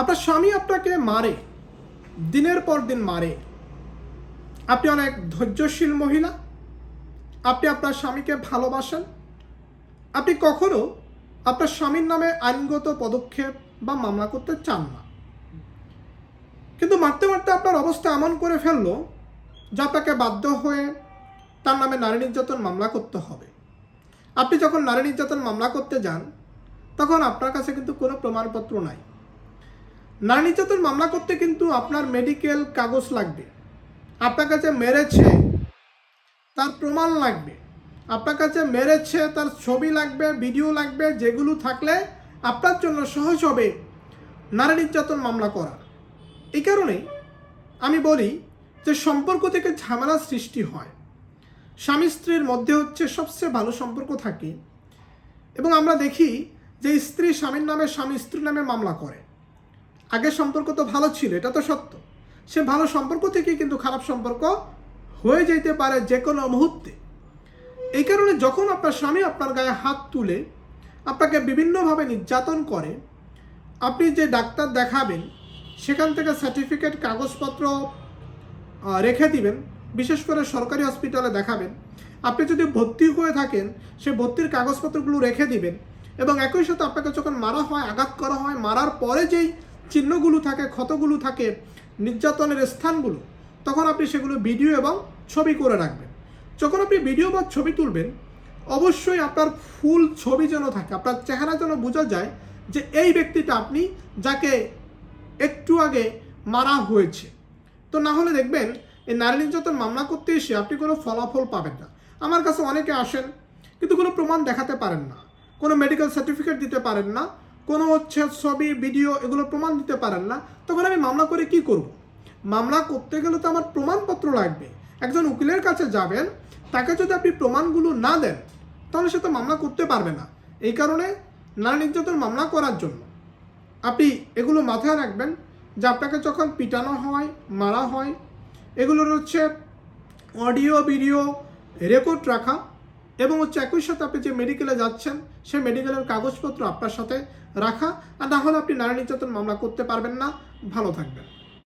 আপনার স্বামী আপনাকে মারে, দিনের পর দিন মারে। আপনি অনেক ধৈর্যশীল মহিলা, আপনি আপনার স্বামীকে ভালোবাসেন। আপনি কখনো আপনার স্বামীর নামে আইনগত পদক্ষেপ বা মামলা করতে চান না। কিন্তু মারতে মারতে আপনার অবস্থা এমন করে ফেলল যে আপনাকে বাধ্য হয়ে তার নামে নারী নির্যাতন মামলা করতে হবে। আপনি যখন নারী নির্যাতন মামলা করতে যান, তখন আপনার কাছে কিন্তু কোনো প্রমাণপত্র নাই। নারী নির্যাতন মামলা করতে কিন্তু আপনার মেডিকেল কাগজ লাগবে। আপনার কাছে মেরেছে, তার প্রমাণ লাগবে। আপনার কাছে মেরেছে, তার ছবি লাগবে ভিডিও লাগবে, যেগুলো থাকলে আপনার জন্য সহজ হবে নারী নির্যাতন মামলা করা। এই কারণে আমি বলি যে সম্পর্ক থেকে ঝামেলা সৃষ্টি হয়। স্বামী স্ত্রীর মধ্যে হচ্ছে সবচেয়ে ভালো সম্পর্ক থাকে এবং আমরা দেখি যে স্ত্রী স্বামীর নামে স্বামী স্ত্রীর নামে মামলা করে। আগের সম্পর্ক তো ভালো ছিল, এটা তো সত্য। সে ভালো সম্পর্ক থেকেই কিন্তু খারাপ সম্পর্ক হয়ে যেতে পারে যে কোনো মুহূর্তে। এই কারণে যখন আপনার স্বামী আপনার গায়ে হাত তুলে আপনাকে বিভিন্নভাবে নির্যাতন করে, আপনি যে ডাক্তার দেখাবেন, সেখান থেকে সার্টিফিকেট কাগজপত্র রেখে দিবেন, বিশেষ করে সরকারি হসপিটালে দেখাবেন। আপনি যদি ভর্তি হয়ে থাকেন, সে ভর্তির কাগজপত্রগুলো রেখে দিবেন এবং একই সাথে আপনাকে যখন মারা হয়, আঘাত করা হয়, মারার পরে যেই চিহ্নগুলো থাকে, ক্ষতগুলো থাকে, নির্যাতনের স্থানগুলো, তখন আপনি সেগুলো ভিডিও এবং ছবি করে রাখবেন। যখন আপনি ভিডিও বা ছবি তুলবেন, অবশ্যই আপনার ফুল ছবি যেন থাকে, আপনার চেহারা যেন বোঝা যায় যে এই ব্যক্তিটা আপনি যাকে একটু আগে মারা হয়েছে। তো না হলে দেখবেন, এই নারী নির্যাতন মামলা করতে এসে আপনি কোনো ফলাফল পাবেন না। আমার কাছে অনেকে আসেন, কিন্তু কোনো প্রমাণ দেখাতে পারেন না, কোনো মেডিকেল সার্টিফিকেট দিতে পারেন না কোনো হচ্ছে ছবি, ভিডিও এগুলো প্রমাণ দিতে পারেন না, তখন আমি মামলা করে কি করব? মামলা করতে গেলে তো আমার প্রমাণপত্র লাগবে। একজন উকিলের কাছে যাবেন, তাকে যদি আপনি প্রমাণগুলো না দেন, তাহলে সে তো মামলা করতে পারবে না। এই কারণে নারী নির্যাতন মামলা করার জন্য আপনি এগুলো মাথায় রাখবেন যে আপনাকে যখন পিটানো হয়, মারা হয়, এগুলোর হচ্ছে অডিও, ভিডিও, রেকর্ড রাখা এবং হচ্ছে একই সাথে আপনি যে মেডিকেলে যাচ্ছেন, সেই মেডিকেলের কাগজপত্র আপনার সাথে রাখা, আর না হলে আপনি নারী নির্যাতন মামলা করতে পারবেন না। ভালো থাকবেন।